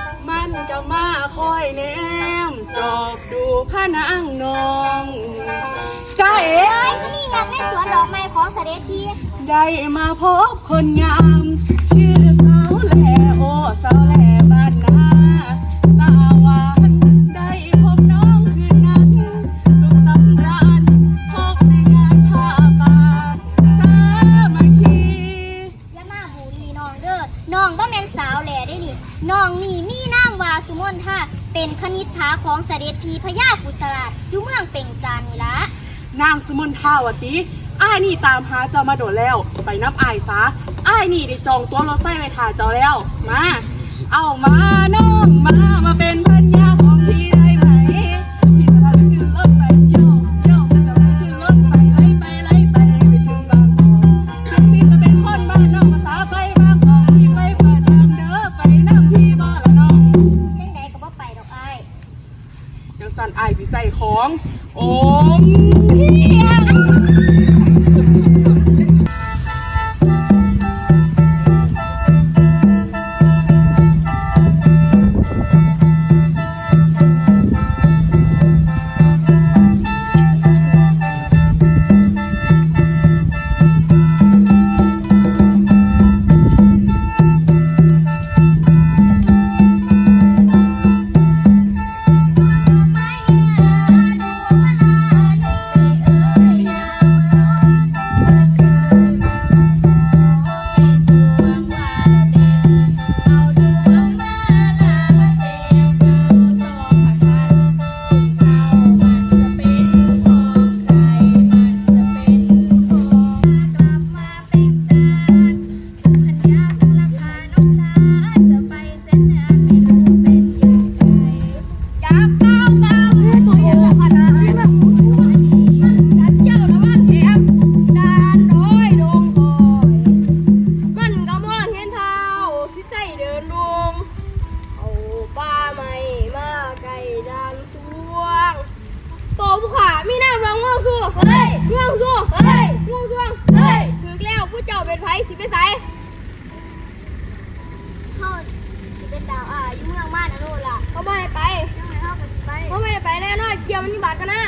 พันมันก็มาคอยแนมจอบดูพระนางนองจ้าเอ๋ เอ้ยนี่ยังในสวนดอกไม้ของเสด็จพี่ ได้มาพบคนงาม ซมุนท่าวะติอ้ายนี่ตามหาเจ้ามาโดดแล้ว ไปนับอายซะอ้ายนี่ได้จองตัวรถไฟไว้ถ่าเจ้าแล้ว มา เอามาน้องมามาเป็น อายสิใส่ของ โอมเพียง ขามีหน้าง่วงสู้เฮ้ยง่วงสู้เฮ้ยง่วงสู้เฮ้ยถึกแล้วผู้เจ้าเป็นไผสิไปใสเฮาสิเป็นดาวอ่าอยู่เมืองม่านอโนล่ะเขาไม่ให้ไปจังไดเฮาก็สิไปเขาไม่ได้ไปแน่นอนเกี่ยวมันมีบาดกันนะ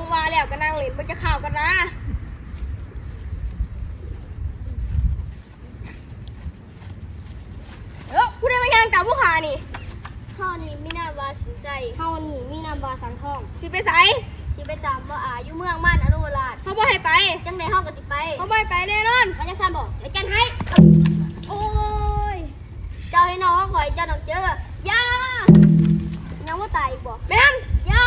งค์ว่าแล้วก็นั่งเล่นมันจะข่าวกันนะเออผู้ใดมายังกับผู้ขานี่เฮานี่มีนามว่าสินใจเฮานี่มีนามว่าสังทองสิไปใสสิไปตามว่าอาอยู่เมืองม่านอโนราชเขาบ่ให้ไป จังไดเฮาก็สิไปเขาบ่ให้ไปแน่นอนไปจังซั่นบ่ไปจันให้โอ้ยเจ้าให้น้องข่อยเจ้าต้องเจอย่ายังบ่ตายอีกบ่แม่นย่า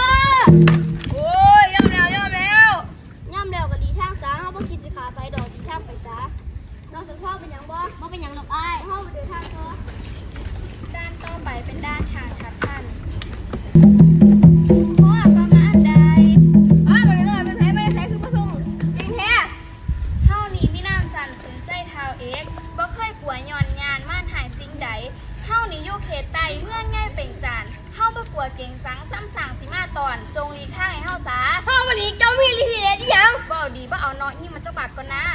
มีน้ำสันสูงใจเท้าเอกบ่เคยปัวย่อนยานม่านหายสิ่งใดเท่านี้อยู่เขตใต้เมื่อนง่ายเป่งจานเท่าบ่กลัวเก่งสังซ้ำสั่งสิมาตอน จงหลีกทางให้เฮาสาเฮาบ่หลีกเจ้ามีลิทิเดชอีหยังเว้าดีบ่เอาเนาะยิ่งมันจะบาดก่อนนะ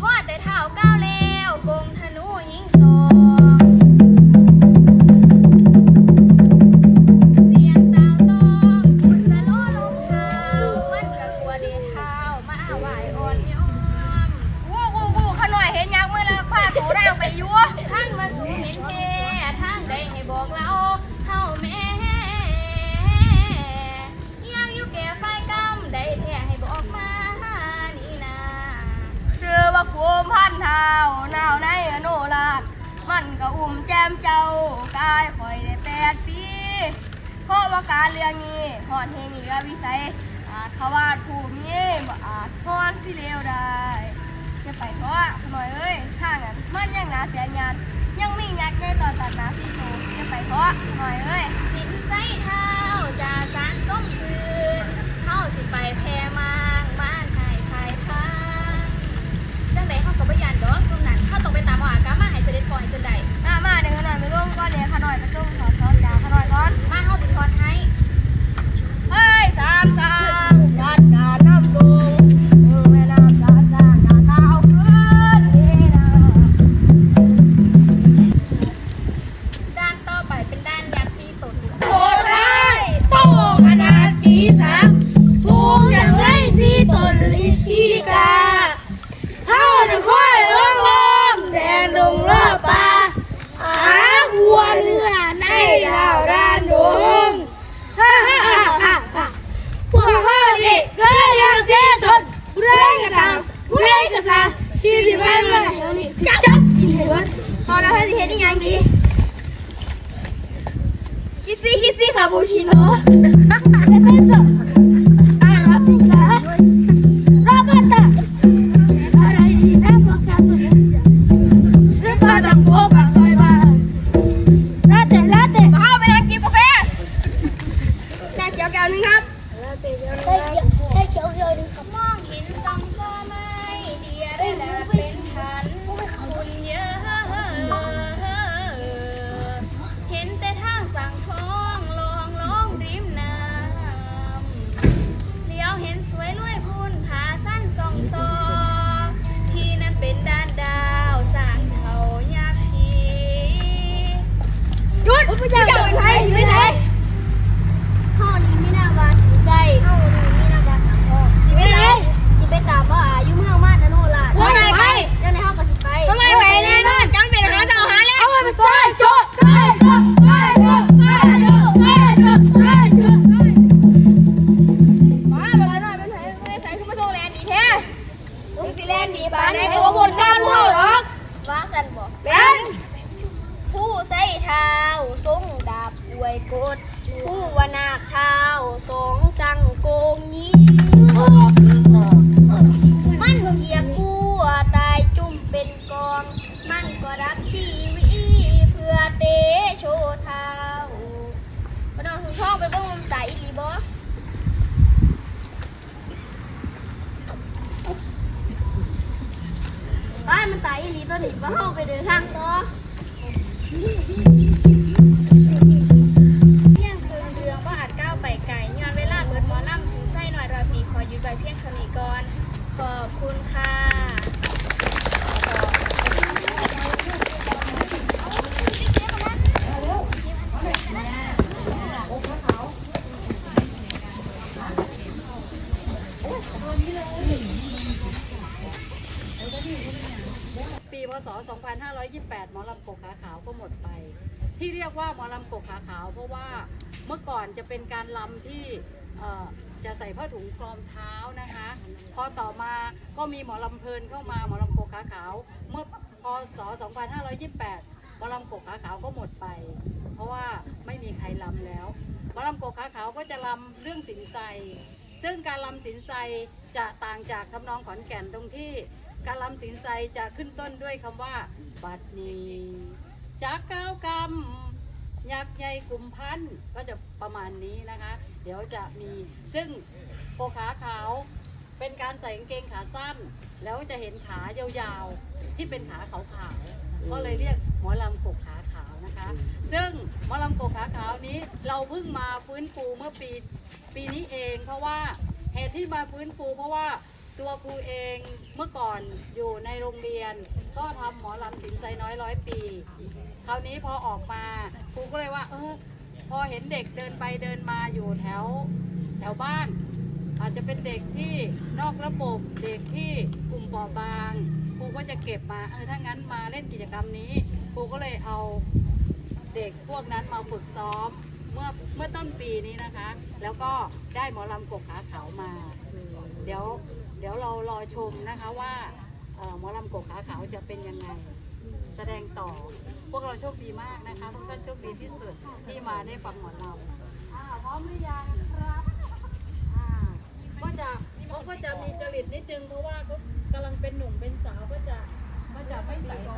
พอแต่เท้าก้าวแล้วกงธนูยิงตองาะว่าเรื่องนี้หอนเฮมีกับวิสัยอาเขาวาดผู้มีบ่าทอนสิเลวได้จะไปเพราะว่าขน่อยเอ้ยข้างนั้นมันยังหนาเสียงาน ยังมีมียักษ์แก่ต่อตัดน้ำที่โถจะไปเพราะหน่อยเอ้ยสินไส้เท้าจะสารส้มคืนเฮาสิไปแพมางบ้านหายภายทางจังใดเฮาก็บ่ยานดอกซุมนั้นเฮาต้องไปตาม เขาดิก็ยังเสียตนผู้ใดก็ตามผู้ใดก็ตามที่ที่ไม่มาเดี๋ยวนี้จับจับกิ ลูกสิแลนดีปานไหนก็ว่าบนด้านเฮาหรอกว่าสันบอกเป็นผู้ใส่เท้าทรงดาบอวยกด ผู้วนาคเท้าสองสังโกงนี้มันเกียกกัวตายจุ่มเป็นกอง มันก็รักชีวิตเพื่อเตะโชว์เท้าพน้องสุนทองไปเบ้างมันตายอีหลีบ่านมันตายอีหลีตัวนี้มาเข้าไปเดินทางต่อเพียงคืนเรืองว่าอาจก้าวไปไกลย้อนเวลาเบิดหมอลำสินไส้หน่อยรอยปีขอหยุดไว้เพียงเท่านี้ก่อน ขอบคุณค่ะ ปีพศ 2528 หมอลำกกขาขาวก็หมดไป ที่เรียกว่าหมอลำกกขาขาว เพราะว่าเมื่อก่อนจะเป็นการลำที่จะใส่ผ้าถุงกรอมเท้านะคะ พอต่อมาก็มีหมอลำเพลินเข้ามาหมอลำกกขาขาว เมื่อพศ 2528 หมอลำกกขาขาวก็หมดไป เพราะว่าไม่มีใครลำแล้ว หมอลำกกขาขาวก็จะลำเรื่องสินไซ ซึ่งการลำสินไซจะต่างจากทำนองขอนแก่นตรงที่ การลำสินไซจะขึ้นต้นด้วยคำว่า บัดนี้จากก้าวกรรมยักษ์ใหญ่กลุ่มพันก็จะประมาณนี้นะคะ เดี๋ยวจะมีซึ่งโปขาขาวเป็นการใส่กางเกงขาสั้น แล้วจะเห็นขายาวๆที่เป็นขาขาวๆก็เลยเรียกหมอลำกกขาขาว นะคะ ซึ่งหมอลำกกขาขาวนี้เราเพิ่งมาฟื้นฟูเมื่อปีปีนี้เอง เพราะว่าเหตุที่มาฟื้นฟู เพราะว่าตัวครูเองเมื่อก่อนอยู่ในโรงเรียน ก็ทำหมอลำสินใจน้อยร้อยปี คราวนี้พอออกมาครูก็เลยว่า เออพอเห็นเด็กเดินไปเดินมาอยู่แถวแถวบ้าน อาจจะเป็นเด็กที่นอกระบบเด็กที่กลุ่มเปราะบางครูก็จะเก็บมาเออถ้างั้นมาเล่นกิจกรรมนี้ครูก็เลยเอา เด็กพวกนั้นมาฝึกซ้อมเมื่อเมื่อต้นปีนี้นะคะ แล้วก็ได้หมอลำกกขาขาวมา เดี๋ยวเดี๋ยวเรารอชมนะคะว่าหมอลำกกขาขาวจะเป็นยังไง แสดงต่อพวกเราโชคดีมากนะคะพวกท่านโชคดีที่สุดที่มาได้ฟังหมอลำอ่าพร้อมหรือยังครับอ่าก็จะเขาก็จะมีจริตนิดนึงเพราะว่าเขากำลังเป็นหนุ่มเป็นสาวก็จะก็จะไม่ใส่ก